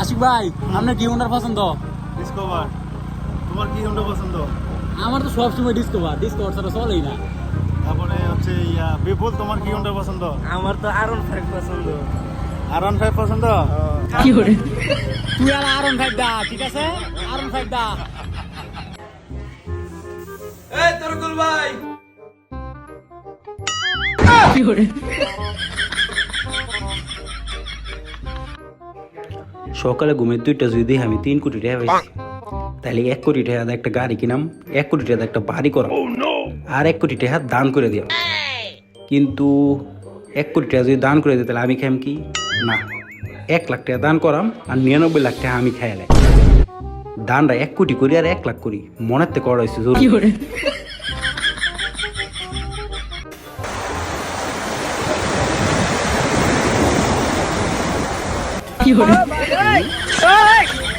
আশিক ভাই আপনার কি হোন্ডার পছন্দ? ডিসকভার তোমার কি হোন্ডা পছন্দ? আমার তো সবসময় ডিসকভার ডিসকভার ছাড়া চলেই না। তারপরে হচ্ছে ইয়া বিপুল তোমার কি হোন্ডা পছন্দ? আমার তো আরন ফাইভ পছন্দ। আর ওয়ান ফাইভ পছন্দ তুই আর আরন ফাইভ দা ঠিক আছে? আরন ফাইভ দা। এই তরকুল ভাই। সকালে ঘুমের দুইটা যদি আমি তিন কোটি টাকা পাইছি। তাহলে এক কোটি টাকা একটা গাড়ি কিনাম এক কোটি টাকা একটা বাড়ি করাম আর এক কোটি টাকা দান করে দিলাম কিন্তু এক কোটি টাকা যদি দান করে দিই তাহলে আমি খাইম কি? না। এক লাখ টাকা দান করাম আর নিরানব্বই লাখ টাকা আমি খাইলাই দানটা এক কোটি করি আর এক লাখ করি। মনের থেকে করা হয়েছে জরুরি। 有人。